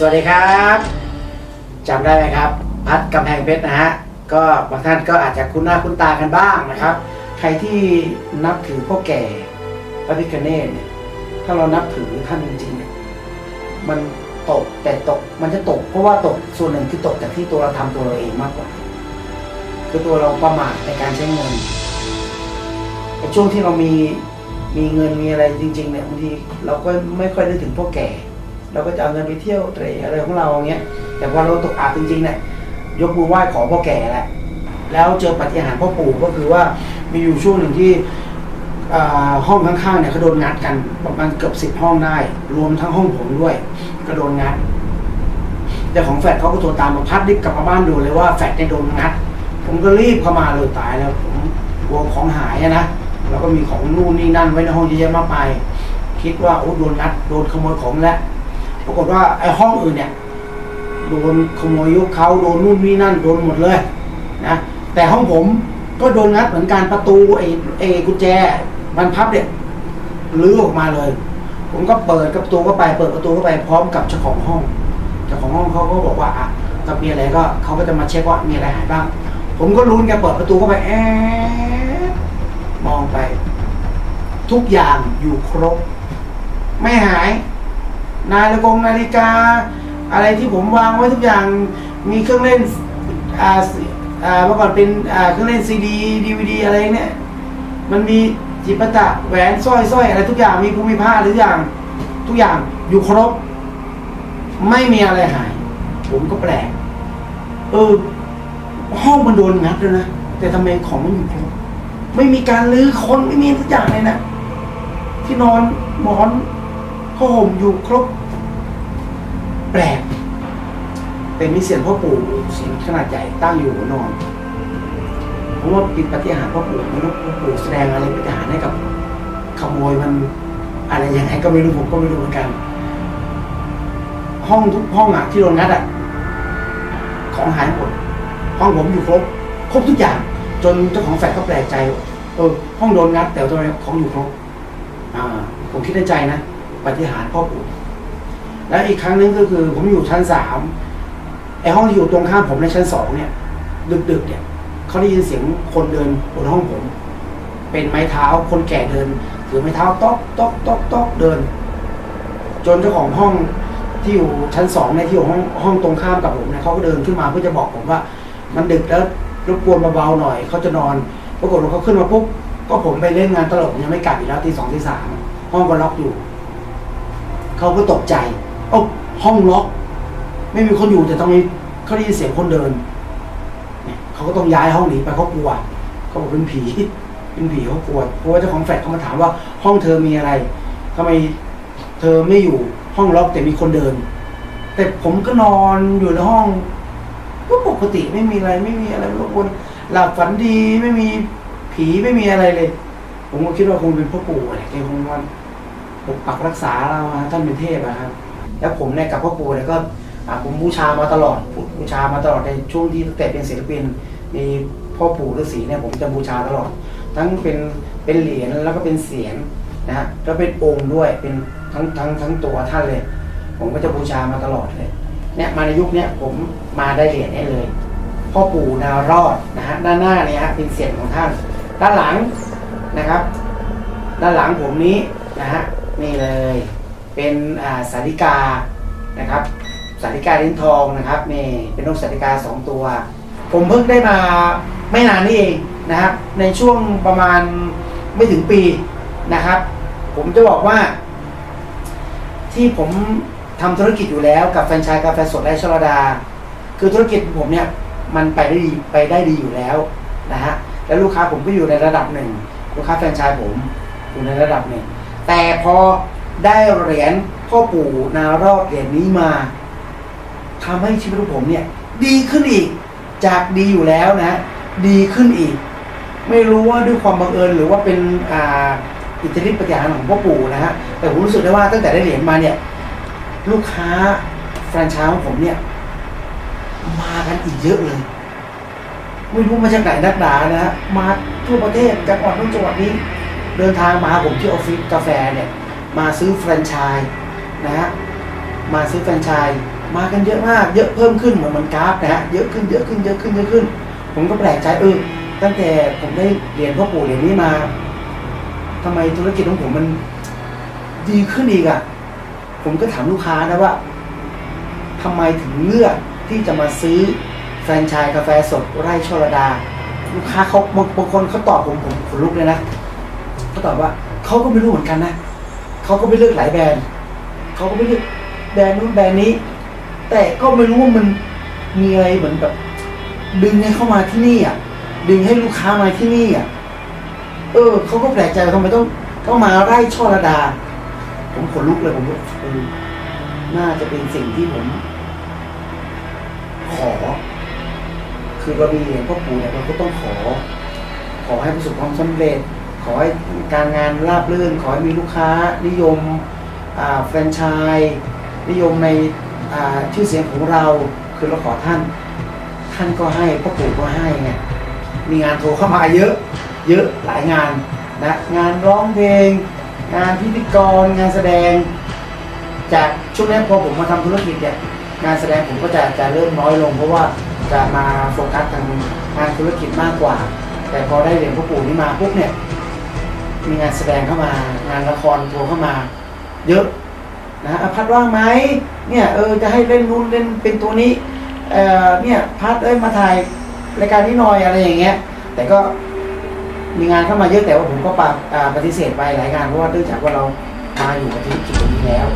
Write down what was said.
สวัสดีครับจำได้ไหมครับ พัดกำแพงเพชรนะฮะก็บางท่านก็อาจจะคุ้นหน้าคุ้นตากันบ้างนะครับ ใครที่นับถือพ่อแก่พระพิฆเนศเนี่ยถ้าเรานับถือท่านจริงๆมันตกแต่ตกมันจะตกเพราะว่าตกส่วนหนึ่งคือตกจากที่ตัวเราทำตัวเราเองมากกว่า คือตัวเราประมาทในการใช้เงินช่วงที่เรามีมีเงินมีอะไรจริงๆเนี่ยบางทีเราก็ไม่ค่อยนึกถึงพ่อแก่ เราก็จะเอาเงินไปเที่ยวเตร่อะไรของเราอย่างเงี้ย แต่พอเราตกอับจริงๆเนี่ยยกมือไหว้ขอพ่อแก่แหละแล้วเจอปฏิหารพ่อปู่ก็คือว่ามีอยู่ช่วงหนึ่งที่ห้องข้างๆเนี่ยเขาโดนงัดกันประมาณเกือบสิบห้องได้ รวมทั้งห้องผมด้วย ก็โดนงัดเจ้าของแฟลตเขาก็โทรตามมาพัดรีบกลับมาบ้านดูเลยว่าแฟลตเนี่ยโดนงัด ผมก็รีบเข้ามาเลยตายแล้วผมกลัวของหายนะแล้วก็มีของนู่นนี่นั่นไว้ในห้องเยอะแยะมากมายคิดว่าโอ้โดนงัดโดนขโมยของแล้ว ปรากฏว่าไอ้ห้องอื่นเนี่ยโดนขโมยยกเขาโดนนู่นนี่นั่นโดนหมดเลยนะแต่ห้องผมก็โดนงัดเหมือนกันประตูไอ้ไอ้กุญแจบรรพับเนี่ยลื้อออกมาเลย ผมก็เปิดประตูเข้าไป เปิดประตูเข้าไปพร้อมกับเจ้าของห้องเจ้าของห้องเขาก็บอกว่าอะถ้ามีอะไรก็เขาก็จะมาเช็คว่ามีอะไรหายบ้าง ผมก็ลุ้นแกเปิดประตูเข้าไปแอบมองไป ทุกอย่างอยู่ครบ ไม่หาย นาฬิกงนาฬิกา อะไรที่ผมวางไว้ทุกอย่างมีเครื่องเล่นอ่าอ่าเมื่อก่อนเป็นอ่าเครื่องเล่นซีดีดีวีดีอะไรเนี่ยมันมีจิปาถะแหวนสร้อยสร้อยอะไรทุกอย่างมีภูมิผ้าทุกอย่าง ทุกอย่างอยู่ครบ ไม่มีอะไรหาย ผมก็แปลกเออห้องมันโดนงัดเลยนะแต่ทำไมของมันอยู่ครบไม่มีการลื้อค้นไม่มีทุกอย่างเลยนะที่นอนหมอน ผ้าห่มอยู่ครบ แปลก แต่มีเสียงพ่อปู่เสียงขนาดใหญ่ตั้งอยู่หัวนอนผมว่าปิดปฏิหารพ่อปู่มันพ่อปู่แสดงอะไรปฏิหารให้กับขโมยมันอะไรยังไงก็ไม่รู้ผมก็ไม่รู้เหมือนกัน ห้องทุกห้องอะที่โดนงัดอะของหายหมดห้องผมอยู่ครบครบทุกอย่าง จนเจ้าของแฟลตก็แปลกใจเออห้องโดนงัดแต่ทำไมของอยู่ครบอ่าผมคิดในใจนะ ปฏิหารพ่อปู่แล้วอีกครั้งนึงก็คือ ผมอยู่ชั้นสามไอห้องที่อยู่ตรงข้ามผมในชั้นสองเนี่ยดึกๆเนี่ยเขาได้ยินเสียงคนเดินบนห้องผม เป็นไม้เท้าคนแก่เดินถือไม้เท้าต๊อกต๊อกต๊อกต๊อกเดิน จนเจ้าของห้องที่อยู่ชั้นสองเนี่ยที่อยู่ห้องห้องตรงข้ามกับผมเนี่ยเขาก็เดินขึ้นมาเพื่อจะบอกผมว่า มันดึกแล้วรบกวนเบาๆหน่อยเขาจะนอนปรากฏว่าเขาขึ้นมาปุ๊บก็ผมไปเล่นงานตลกยังไม่กลับอีกแล้วตีสองตีสามห้องก็ล็อกอยู่ เขาก็ตกใจโอ้ห้องล็อก ไม่มีคนอยู่แต่ทำไมเขาได้ยินเสียงคนเดินเนี่ยเขาก็ต้องย้ายห้องหนีไปเขากลัวเขาบอกเป็นผีเป็นผีเขากลัวเพราะว่าเจ้าของแฟลตเขามาถามว่าห้องเธอมีอะไรทำไมเธอไม่อยู่ห้องล็อกแต่มีคนเดิน แต่ผมก็นอนอยู่ในห้องก็ปกติไม่มีอะไร ไม่มีอะไรรบกวนหลับฝันดีไม่มีผีไม่มีอะไรเลย ผมก็คิดว่าคงเป็นพ่อปู่อะไรแกคงว่า ปกปักรักษาเราท่านเป็นเทพอะครับ แล้วผมเนี่ยกับพ่อปู่เนี่ยก็อ่าผมบูชามาตลอดบูชามาตลอดในช่วงที่ตั้งแต่เป็นศิลปินมีพ่อปู่ฤาษีเนี่ยผมจะบูชาตลอด ทั้งเป็นเป็นเหรียญแล้วก็เป็นเสียงนะฮะแล้วเป็นองค์ด้วยเป็นทั้งทั้งทั้งตัวท่านเลย ผมก็จะบูชามาตลอดเลยเนี่ยมาในยุคเนี้ยผมมาได้เหรียญนี้เลย พ่อปู่นารอดนะฮะด้านหน้าเนี่ยฮะเป็นเสียงของท่าน ด้านหลังนะครับ ด้านหลังผมนี้นะฮะ นี่เลย เป็นสาริกานะครับสาริกาลิ้นทองนะครับนี่เป็นนกสาริกาสองตัว ผมเพิ่งได้มาไม่นานนี่เองนะครับ ในช่วงประมาณไม่ถึงปีนะครับ ผมจะบอกว่า ที่ผมทำธุรกิจอยู่แล้วกับแฟนชส์กาแฟสดและชลดา คือธุรกิจของผมเนี่ยมันไปได้ดีไปได้ดีอยู่แล้วนะฮะแล้วลูกค้าผมก็อยู่ในระดับหนึ่งลูกค้าแฟนชส์ผมอยู่ในระดับหนึ่ง แต่พอได้เหรียญพ่อปู่นารอดเหรียญนี้มาทำให้ชีวิตของผมเนี่ย ดีขึ้นอีกจากดีอยู่แล้วนะ ดีขึ้นอีก ไม่รู้ว่าด้วยความบังเอิญหรือว่าเป็นอ่าอิทธิฤทธิปฏิหารของพ่อปู่นะฮะแต่ผมรู้สึกได้ว่าตั้งแต่ได้เหรียญมาเนี่ย ลูกค้าแฟรนไชส์ของผมเนี่ย มากันอีกเยอะเลยไม่รู้มาจากไหนนักหนานะฮะมาทั่วประเทศจังหวัดนู้นจังหวัดนี้ เดินทางมาผมที่ออฟฟิศกาแฟเนี่ยมาซื้อแฟรนไชส์นะฮะมาซื้อแฟรนไชส์มากันเยอะมาก เยอะเพิ่มขึ้นเหมือนมันกราฟนะฮะเยอะขึ้นเยอะขึ้นเยอะขึ้นเยอะขึ้น ผมก็แปลกใจเออตั้งแต่ผมได้เรียนพ่อปู่เหรียญนี้มาทำไมธุรกิจของผมมันดีขึ้นอีกอะ่ะ ผมก็ถามลูกค้านะว่าทำไมถึงเลือกที่จะมาซื้อแฟรนไชส์กาแฟสดไร่ชลดา ลูกค้าเขาบางบางคนเขาตอบผมผมขนลุกเลยนะ เขาตอบว่าเขาก็ไม่รู้เหมือนกันนะเขาก็ไปเลือกหลายแบรนด์เขาก็ไปเลือกแบรนด์นู้นแบรนด์นี้ แต่ก็ไม่รู้ว่ามันมีอะไรเหมือนแบบดึงให้เข้ามาที่นี่อะ ดึงให้ลูกค้ามาที่นี่อะ เออเขาก็แปลกใจว่าทำไมต้องต้องมาไร่ช่อระดา ผมขนลุกเลยผมก็เออน่าจะเป็นสิ่งที่ผม ขอ คือเรามีเหรียญพ่อปู่เนี่ยเราก็ต้องขอ ขอให้ประสบความสำเร็จ อให้การงานราบรื่น ขอให้มีลูกค้านิยมแฟรนไชส์นิยมในชื่อเสียงของเราคือเราขอท่าน ท่านก็ให้พ่อปู่ก็ให้ไงมีงานโทรเข้ามาเยอะ เยอะหลายงานนะงานร้องเพลง งานพิธีกรงานแสดง จากช่วงนี้พอผมมาทำธุรกิจเนี่ยงานแสดงผมก็จะจะเริ่มน้อยลง เพราะว่าจะมาโฟกัสทางงานธุรกิจมากกว่า แต่พอได้เหรียญพ่อปู่นี้มาปุ๊บเนี่ย มีงานแสดงเข้ามางานละครโทรเข้ามา เยอะนะอะพัดว่างไหมเนี่ยเออจะให้เล่นนู้นเล่นเป็นตัวนี้เอ่อเนี่ยพัดเอ้ยมาถ่ายรายการนี้หน่อยอะไรอย่างเงี้ย แต่ก็มีงานเข้ามาเยอะแต่ว่าผมก็ปฏิอ่าปฏิเสธไปหลายงานเพราะว่าเนื่องจากว่าเรามาอยู่กับธุรกิจตรงนี้แล้ว